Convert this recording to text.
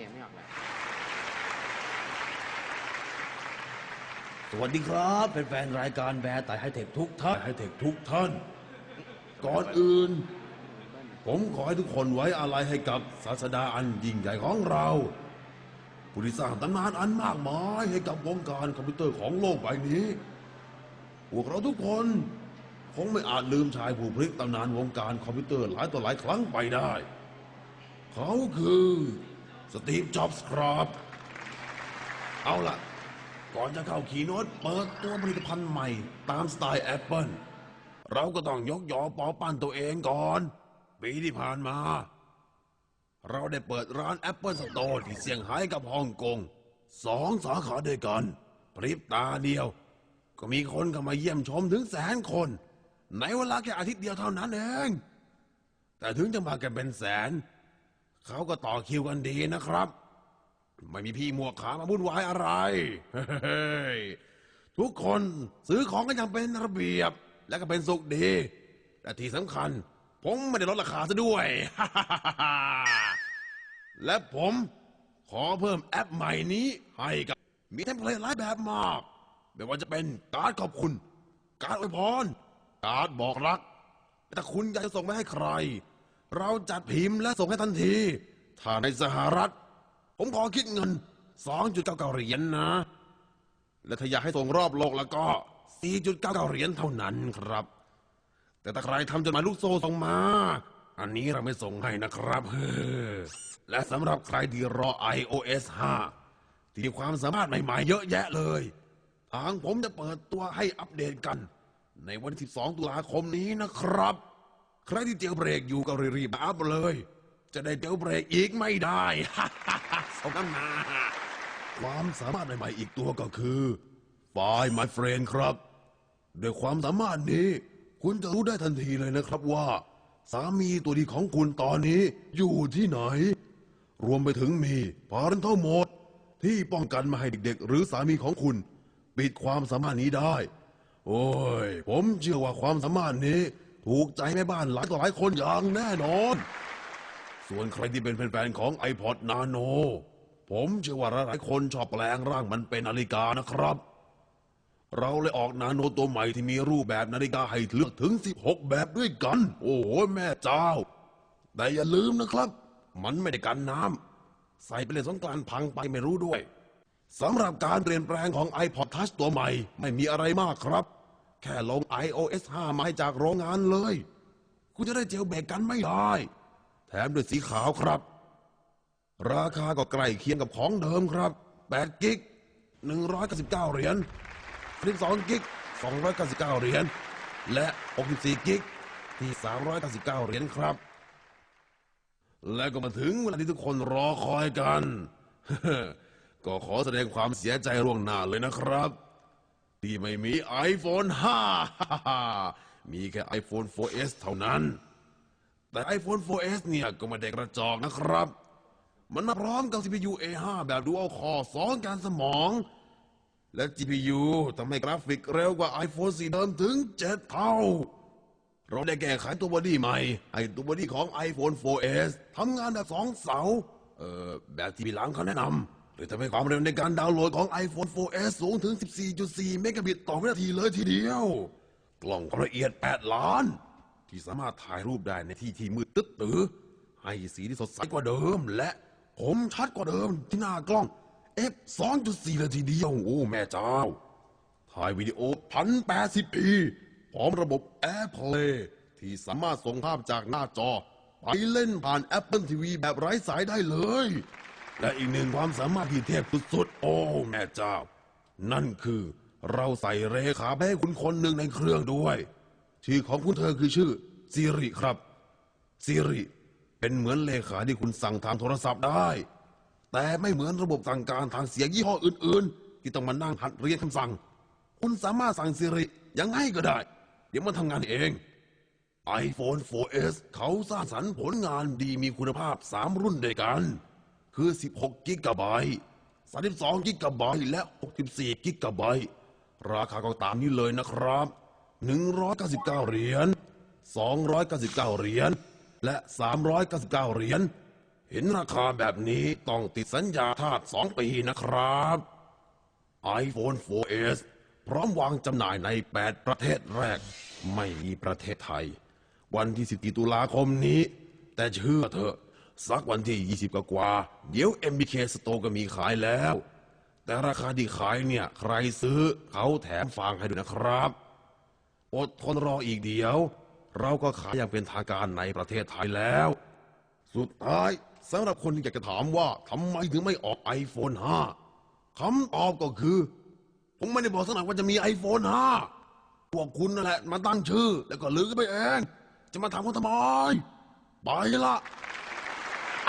สียงไม่ออกเลย สวัสดีครับเป็นแฟนๆรายการแบร์ไต่ไฮเทคทุกท่านไฮเทคทุกท่าน ก่อนอื่น ผมขอให้ทุกคนไว้อาลัยให้กับศาสดาอันยิ่งใหญ่ของเราผู้ที่สร้างตำนานอันมากมายให้กับวงการคอมพิวเตอร์ของโลกใบนี้ พวกเราทุกคนคงไม่อาจลืมชายผู้พลิกตำนานวงการคอมพิวเตอร์หลายต่อหลายครั้งไปได้ เขาคือ สตีฟจ็อบส์ครับ เอาล่ะ ก่อนจะเข้าขีโนตเปิดตัวผลิตภัณฑ์ใหม่ ตามสไตล์แอปเปิลเราก็ต้องยกยอปอปั้นตัวเองก่อน ปีที่ผ่านมา เราได้เปิดร้าน Apple Store ที่เซี่ยงไฮ้กับฮ่องกงสองสาขาด้วยกัน พริบตาเดียว ก็มีคนเข้ามาเยี่ยมชมถึงแสนคน ในเวลาแค่อาทิตย์เดียวเท่านั้นเอง แต่ถึงจะมากันเป็นแสน เขาก็ต่อคิวกันดีนะครับ ไม่มีพี่หมวกขามาวุ่นวายอะไร ทุกคนซื้อของกันอย่างเป็นระเบียบ และก็เป็นสุขดีและที่สำคัญ ผมไม่ได้ลดราคาซะด้วย และผมขอเพิ่มแอปใหม่นี้ให้กับ มีเทมเพลตหลายแบบมาก ไม่ว่าจะเป็นการดขอบคุณ การดอวยพร การดบอกรัก แต่คุณอยากจะส่งไปให้ใคร เราจัดพิมพ์และส่งให้ทันที ถ้าในสหรัฐ ผมขอคิดเงิน 2.99 เหรียญนะ และถ้าอยากให้ส่งรอบโลกแล้วก็ 4.99 เหรียญเท่านั้นครับ แต่ถ้าใครทำจดหมายลูกโซ่ส่งมา อันนี้เราไม่ส่งให้นะครับเฮ้อและสำหรับใครที่รอ iOS 5 ที่มีความสามารถใหม่ๆเยอะแยะเลย ทางผมจะเปิดตัวให้อัปเดตกัน ในวันที่12ตุลาคมนี้นะครับ ใครที่เจลเบรกอยู่ก็รีบๆมาอัพเลย จะได้เจลเบรกอีกไม่ได้สมน้ำหนาความสามารถใหม่ๆอีกตัวก็คือไฟล์ My Friend ครับด้วยความสามารถนี้ คุณจะรู้ได้ทันทีเลยนะครับว่า สามีตัวดีของคุณตอนนี้อยู่ที่ไหน รวมไปถึงมีพารันเท่าหมด ที่ป้องกันไมาให้เด็กๆ หรือสามีของคุณ ปิดความสามารถนี้ได้ โอ้ย ผมเชื่อว่าความสามารถนี้ ถูกใจแม่บ้านหลายต่อหลายคนอย่างแน่นอน ส่วนใครที่เป็นแฟนๆของ iPod Nano ผมเชื่อว่าหลายๆคนชอบแปลงร่างมันเป็นนาฬิกานะครับ เราเลยออกนาโนตัวใหม่ที่มีรูปแบบนาฬิกาให้เลือกถึง 16 แบบด้วยกัน โอ้โหแม่เจ้า แต่อย่าลืมนะครับ มันไม่ได้กันน้ำใส่ไปเล่นสงกรานพังไปไม่รู้ด้วยสำหรับการเปลี่ยนแปลงของ iPod Touch ตัวใหม่ ไม่มีอะไรมากครับ แค่ลง iOS 5 มาให้จากโรงงานเลย คุณจะได้เจลเบรกกันไม่ได้ แถมด้วยสีขาวครับ ราคาก็ใกล้เคียงกับของเดิมครับ 8 กิก 199 เหรียญ12กิก 299 เหรียญ และ64กิก ที่ 399 เหรียญครับ และก็มาถึงเวลาที่ทุกคนรอคอยกัน ก็ขอแสดงความเสียใจล่วงหน้าเลยนะครับ ที่ไม่มี iPhone 5 มีแค่ iPhone 4S เท่านั้น แต่ iPhone 4S เนี่ยก็ไม่ได้กระจอกนะครับ มันมาพร้อมกับ CPU A5 แบบ Dual Core 2การสมอง และ GPU ทำให้กราฟิกเร็วกว่า iPhone 4 เดิมถึง 7 เท่า เราได้แก้ไขตัวบอดี้ใหม่ ให้ตัวบอดี้ของ iPhone 4S ทำงานแบบสองเสา เอ่อ แบบที่พี่หลังเขาแนะนำ หรือทำให้ความเร็วในการดาวน์โหลดของ iPhone 4S สูงถึง 14.4 เมกะบิตต่อวินาทีเลยทีเดียว กล้องความละเอียด 8 ล้าน ที่สามารถถ่ายรูปได้ในที่ที่มืดตึ๊ดตื้อให้สีที่สดใสกว่าเดิม และคมชัดกว่าเดิมที่หน้ากล้อง f 2.4เลยทีเดียว โอ้ แม่เจ้า ถ่ายวิดีโอ 1080p พร้อมระบบ AirPlay ที่สามารถส่งภาพจากหน้าจอ ไปเล่นผ่าน Apple TV แบบไร้สายได้เลย และอีกหนึ่งความสามารถที่เทพสุดๆ โอ้แม่เจ้า นั่นคือเราใส่เรขาไปให้คุณคนหนึ่งในเครื่องด้วย ชื่อของคุณเธอคือชื่อซีริครับซีริเป็นเหมือนเลขาที่คุณสั่งทางโทรศัพท์ได้ แต่ไม่เหมือนระบบสั่งการทางเสียงยี่ห้ออื่นๆ ที่ต้องมานั่งหัดเรียนคำสั่ง คุณสามารถสั่งซีริยังไงก็ได้ เดี๋ยวมันทำงานเอง iPhone 4S เขาสร้างสรรค์ผลงานดีมีคุณภาพ 3 รุ่นด้วยกัน คือ 16 กิกะไบต์32 กิกะไบต์และ 64 กิกะไบต์ราคาก็ตามนี้เลยนะครับ 199 เหรียญ 299 เหรียญ และ 399 เหรียญ เห็นราคาแบบนี้ต้องติดสัญญาทาสสองปีนะครับ iPhone 4S พร้อมวางจำหน่ายใน 8 ประเทศแรก ไม่มีประเทศไทย วันที่14ตุลาคมนี้ แต่เชื่อเถอะ สักวันที่ 20กว่า เดี๋ยว MBK Store ก็มีขายแล้ว แต่ราคาที่ขายเนี่ย ใครซื้อเขาแถมฟังให้ด้วยนะครับ อดทนรออีกเดียว เราก็ขายอย่างเป็นทางการในประเทศไทยแล้ว สุดท้ายสำหรับคนที่อยากจะถามว่าทำไมถึงไม่ออก iPhone 5คำตอบก็คือ ผมไม่ได้บอกสักหน่อยว่าจะมี iPhone 5พวกคุณนั่นแหละมาตั้งชื่อ แล้วก็ลือกันไปเอง จะมาถามคนทำไมไปละ